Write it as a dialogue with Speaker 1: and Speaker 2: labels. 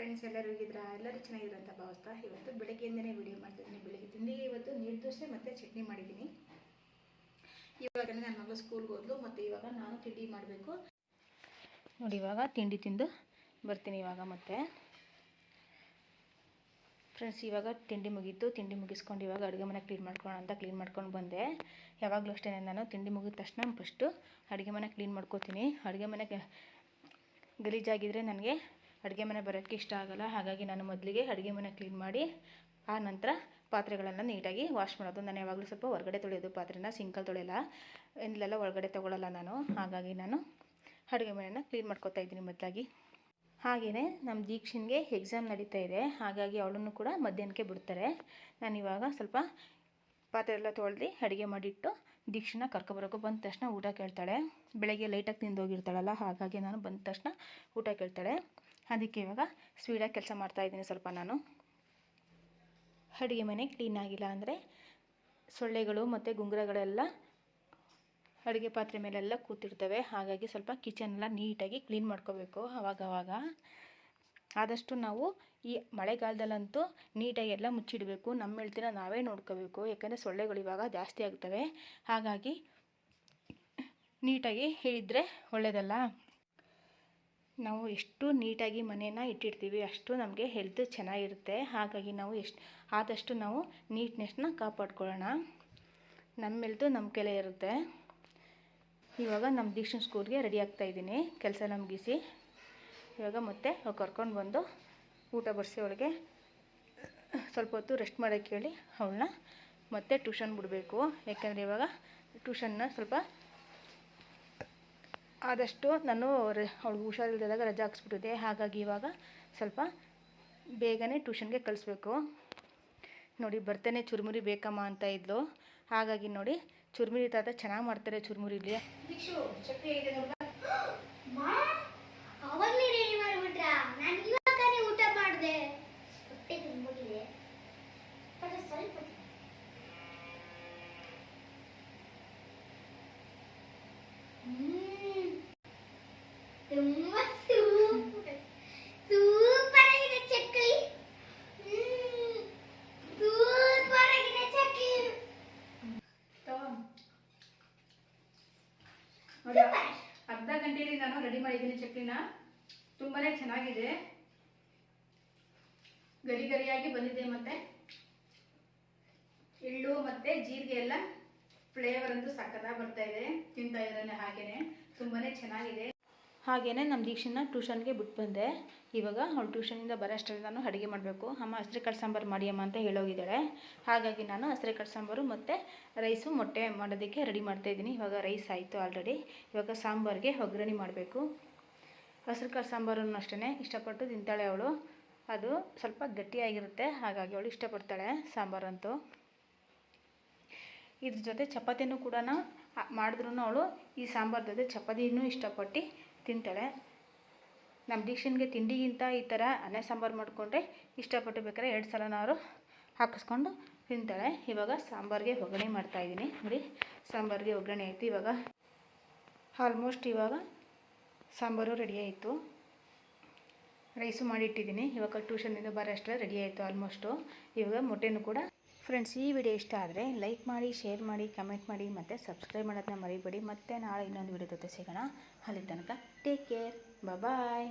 Speaker 1: Friends ಎಲ್ಲರೂ ಹೋಗಿದ್ರ ಎಲ್ಲರೂ ಚೆನ್ನಾಗಿದ್ರು ಅಂತ ಭಾವಿಸ್ತಾ ಇವತ್ತು ಬೆಳಗ್ಗೆಯಿಂದನೇ ವಿಡಿಯೋ ಮಾಡ್ತಿದ್ದೀನಿ. ಬೆಳಗ್ಗೆ ತಿಂಡಿಗೆ ಇವತ್ತು ನೀರು ದೋಸೆ ಮತ್ತು ಚಟ್ನಿ ಮಾಡಿದ್ದೀನಿ. ಇವಾಗ ನನ್ನ ಮಗಳು ಸ್ಕೂಲ್ಗೆ ಹೋದ್ಲು ಮತ್ತು ಇವಾಗ ನಾನು ತಿಂಡಿ ಮಾಡಬೇಕು. ನೋಡಿ, ಇವಾಗ ತಿಂಡಿ ತಿಂದು ಬರ್ತೀನಿ ಇವಾಗ ಮತ್ತೆ. ಫ್ರೆಂಡ್ಸ್ ಇವಾಗ ತಿಂಡಿ ಮುಗೀತು. ತಿಂಡಿ ಮುಗಿಸ್ಕೊಂಡು ಇವಾಗ ಅಡುಗೆ ಮನೆ ಕ್ಲೀನ್ ಮಾಡ್ಕೊಳ್ಳೋಣ ಅಂತ ಕ್ಲೀನ್ ಮಾಡ್ಕೊಂಡು ಬಂದೆ. ಯಾವಾಗಲೂ ಅಷ್ಟೇ ನಾನು ತಿಂಡಿ ಮುಗಿದ ತಕ್ಷಣ ಫಸ್ಟು ಅಡುಗೆ ಮನೆ ಕ್ಲೀನ್ ಮಾಡ್ಕೋತೀನಿ. ಅಡುಗೆ ಮನೆ ಗಲೀಜಾಗಿದ್ದರೆ ನನಗೆ ಅಡುಗೆ ಮನೆ ಬರೋಕ್ಕೆ ಇಷ್ಟ ಆಗೋಲ್ಲ. ಹಾಗಾಗಿ ನಾನು ಮೊದಲಿಗೆ ಅಡುಗೆ ಮನೆ ಕ್ಲೀನ್ ಮಾಡಿ, ಆ ನಂತರ ಪಾತ್ರೆಗಳನ್ನು ನೀಟಾಗಿ ವಾಶ್ ಮಾಡೋದು. ನಾನು ಯಾವಾಗಲೂ ಸ್ವಲ್ಪ ಹೊರಗಡೆ ತೊಳೆಯೋದು, ಪಾತ್ರೆನ ಸಿಂಕಲ್ಲಿ ತೊಳೆಯಲ್ಲ. ಇಲ್ಲೆಲ್ಲ ಒಳಗಡೆ ತೊಗೊಳ್ಳಲ್ಲ ನಾನು. ಹಾಗಾಗಿ ನಾನು ಅಡುಗೆ ಮನೆಯನ್ನು ಕ್ಲೀನ್ ಮಾಡ್ಕೊತಾ ಇದ್ದೀನಿ ಮೊದಲಾಗಿ. ಹಾಗೆಯೇ ನಮ್ಮ ದೀಕ್ಷಿನ್ಗೆ ಎಕ್ಸಾಮ್ ನಡೀತಾ ಇದೆ. ಹಾಗಾಗಿ ಅವಳನ್ನು ಕೂಡ ಮಧ್ಯಾಹ್ನಕ್ಕೆ ಬಿಡ್ತಾರೆ. ನಾನು ಇವಾಗ ಸ್ವಲ್ಪ ಪಾತ್ರೆ ಎಲ್ಲ ತೊಳೆದು ಅಡುಗೆ ಮಾಡಿಟ್ಟು ದೀಕ್ಷಿನ ಕರ್ಕೊಬರೋಕೆ ಬಂದ ತಕ್ಷಣ ಊಟ ಕೇಳ್ತಾಳೆ. ಬೆಳಗ್ಗೆ ಲೈಟಾಗಿ ತಿಂದು ಹೋಗಿರ್ತಾಳಲ್ಲ ಹಾಗಾಗಿ ನಾನು ಬಂದ ತಕ್ಷಣ ಊಟ ಕೇಳ್ತಾಳೆ. ಅದಕ್ಕೆ ಇವಾಗ ಸ್ಪೀಡಾಗಿ ಕೆಲಸ ಮಾಡ್ತಾಯಿದ್ದೀನಿ ಸ್ವಲ್ಪ ನಾನು. ಅಡುಗೆ ಮನೆ ಕ್ಲೀನ್ ಆಗಿಲ್ಲ ಅಂದರೆ ಸೊಳ್ಳೆಗಳು ಮತ್ತು ಗುಂಗುರಗಳೆಲ್ಲ ಅಡುಗೆ ಪಾತ್ರೆ ಮೇಲೆಲ್ಲ ಕೂತಿರ್ತವೆ. ಹಾಗಾಗಿ ಸ್ವಲ್ಪ ಕಿಚನೆಲ್ಲ ನೀಟಾಗಿ ಕ್ಲೀನ್ ಮಾಡ್ಕೋಬೇಕು ಅವಾಗವಾಗ. ಆದಷ್ಟು ನಾವು ಈ ಮಳೆಗಾಲದಲ್ಲಂತೂ ನೀಟಾಗಿ ಎಲ್ಲ ಮುಚ್ಚಿಡಬೇಕು. ನಮ್ಮ ಹೇಳ್ತೀರ ನಾವೇ ನೋಡ್ಕೋಬೇಕು. ಯಾಕಂದರೆ ಸೊಳ್ಳೆಗಳು ಇವಾಗ ಜಾಸ್ತಿ ಆಗ್ತವೆ. ಹಾಗಾಗಿ ನೀಟಾಗಿ ಹೇಳಿದರೆ ಒಳ್ಳೆಯದಲ್ಲ ನಾವು ಎಷ್ಟು ನೀಟಾಗಿ ಮನೇನ ಇಟ್ಟಿರ್ತೀವಿ, ಅಷ್ಟು ನಮಗೆ ಹೆಲ್ತ್ ಚೆನ್ನಾಗಿರುತ್ತೆ. ಹಾಗಾಗಿ ನಾವು ಎಷ್ಟು, ಆದಷ್ಟು ನಾವು ನೀಟ್ನೆಸ್ನ ಕಾಪಾಡ್ಕೊಳ್ಳೋಣ. ನಮ್ಮ ಹೆಲ್ತು ನಮ್ಮ ಕೈಲೇ ಇರುತ್ತೆ. ಇವಾಗ ನಮ್ಮ ದೀಕ್ಷನ್ ಸ್ಕೂಲ್ಗೆ ರೆಡಿ ಆಗ್ತಾ ಇದ್ದೀನಿ. ಕೆಲಸ ನಮಗಿಸಿ ಮುಗಿಸಿ ಇವಾಗ ಮತ್ತೆ ಕರ್ಕೊಂಡು ಬಂದು ಊಟ ಬಡಿಸಿ ಅವಳಿಗೆ ಸ್ವಲ್ಪ ಹೊತ್ತು ರೆಸ್ಟ್ ಮಾಡೋಕ್ಕೆ ಹೇಳಿ ಅವಳನ್ನ ಮತ್ತೆ ಟ್ಯೂಷನ್ ಬಿಡಬೇಕು. ಯಾಕೆಂದರೆ ಇವಾಗ ಟ್ಯೂಷನ್ನ ಸ್ವಲ್ಪ ಆದಷ್ಟು ನಾನು ಅವಳಿಗೆ ಹುಷಾರಿಲ್ದಾಗ ರಜೆ ಹಾಕ್ಸ್ಬಿಟ್ಟಿದ್ದೆ. ಹಾಗಾಗಿ ಇವಾಗ ಸ್ವಲ್ಪ ಬೇಗನೆ ಟ್ಯೂಷನ್ಗೆ ಕಳಿಸ್ಬೇಕು. ನೋಡಿ, ಬರ್ತೇನೆ ಚುರುಮುರಿ ಬೇಕಮ್ಮ ಅಂತ ಇದ್ಲು. ಹಾಗಾಗಿ ನೋಡಿ, ಚುರುಮುರಿ ತಾತ ಚೆನ್ನಾಗಿ ಮಾಡ್ತಾರೆ ಚುರುಮುರಿಲಿ. ಅರ್ಧ ಗಂಟೆಯಲ್ಲಿ ನಾನು ರೆಡಿ ಮಾಡಿದ್ದೀನಿ ಚಟ್ನಿನ ತುಂಬಾನೇ ಚೆನ್ನಾಗಿದೆ. ಗರಿ ಗರಿಯಾಗಿ ಬಂದಿದೆ ಮತ್ತೆ. ಎಳ್ಳು ಮತ್ತೆ ಜೀರಿಗೆ ಎಲ್ಲ ಫ್ಲೇವರ್ ಅಂತೂ ಸಕ್ಕತ್ತಾಗಿ ಬರ್ತಾ ಇದೆ. ತಿಂತಾ ಇದ್ದಾನೆ ಹಾಗೇನೆ. ತುಂಬಾನೇ ಚೆನ್ನಾಗಿದೆ. ಹಾಗೇನೆ ನಮ್ಮ ದೀಕ್ಷನ ಟ್ಯೂಷನ್ಗೆ ಬಿಟ್ಟು ಬಂದೆ. ಇವಾಗ ಅವಳು ಟ್ಯೂಷನಿಂದ ಬರೋ ಅಷ್ಟರಲ್ಲಿ ನಾನು ಅಡುಗೆ ಮಾಡಬೇಕು. ಅಮ್ಮ ಹಸ್ರೆಕಾಳು ಸಾಂಬಾರು ಮಾಡಿಯಮ್ಮ ಅಂತ ಹೇಳೋಗಿದ್ದಾಳೆ. ಹಾಗಾಗಿ ನಾನು ಹಸ್ರೆಕಾಳು ಸಾಂಬಾರು ಮತ್ತು ರೈಸು ಮೊಟ್ಟೆ ಮಾಡೋದಕ್ಕೆ ರೆಡಿ ಮಾಡ್ತಾಯಿದ್ದೀನಿ ಇವಾಗ ರೈಸ್ ಆಯಿತು ಆಲ್ರೆಡಿ. ಇವಾಗ ಸಾಂಬಾರಿಗೆ ಒಗ್ಗರಣೆ ಮಾಡಬೇಕು. ಹಸ್ರೆಕಾಳು ಸಾಂಬಾರನ್ನು ಅಷ್ಟೇ ಇಷ್ಟಪಟ್ಟು ತಿಂತಾಳೆ ಅವಳು. ಅದು ಸ್ವಲ್ಪ ಗಟ್ಟಿಯಾಗಿರುತ್ತೆ. ಹಾಗಾಗಿ ಅವಳು ಇಷ್ಟಪಡ್ತಾಳೆ ಸಾಂಬಾರಂತೂ. ಇದ್ರ ಜೊತೆ ಚಪಾತಿನೂ ಕೂಡ ಮಾಡಿದ್ರೂ ಅವಳು ಈ ಸಾಂಬಾರ್ ಜೊತೆ ಚಪಾತಿನೂ ಇಷ್ಟಪಟ್ಟು ತಿಂತಾಳೆ. ನಮ್ಮ ದೀಕ್ಷನ್ಗೆ ತಿಂಡಿಗಿಂತ ಈ ಥರ ಅನ್ನ ಸಾಂಬಾರು ಮಾಡಿಕೊಂಡ್ರೆ ಇಷ್ಟಪಟ್ಟು ಬೇಕಾದ್ರೆ ಎರಡು ಸಲನಾದ್ರು ಹಾಕಿಸ್ಕೊಂಡು ತಿಂತಾಳೆ. ಇವಾಗ ಸಾಂಬಾರಿಗೆ ಒಗ್ಗರಣೆ ಮಾಡ್ತಾಯಿದ್ದೀನಿ ನೋಡಿ, ಸಾಂಬಾರಿಗೆ ಒಗ್ಗರಣೆ ಆಯಿತು. ಇವಾಗ ಆಲ್ಮೋಸ್ಟ್ ಇವಾಗ ಸಾಂಬಾರು ರೆಡಿ ಆಯಿತು. ರೈಸು ಮಾಡಿಟ್ಟಿದ್ದೀನಿ. ಇವಾಗ ಟ್ಯೂಷನಿಂದ ಬರೋ ಅಷ್ಟರಲ್ಲಿ ರೆಡಿ ಆಯಿತು ಆಲ್ಮೋಸ್ಟು ಇವಾಗ ಮೊಟ್ಟೆನೂ ಕೂಡ ಫ್ರೆಂಡ್ಸ್ ಈ ವಿಡಿಯೋ ಇಷ್ಟ ಆದರೆ ಲೈಕ್ ಮಾಡಿ ಶೇರ್ ಮಾಡಿ ಕಮೆಂಟ್ ಮಾಡಿ ಮತ್ತು ಸಬ್ಸ್ಕ್ರೈಬ್ ಮಾಡೋದನ್ನ ಮರಿಬೇಡಿ. ಮತ್ತೆ ನಾಳೆ ಇನ್ನೊಂದು ವಿಡಿಯೋ ಜೊತೆ ಸಿಗೋಣ. ಅಲ್ಲಿ ತನಕ ಟೇಕ್ ಕೇರ್ ಬಾಯ್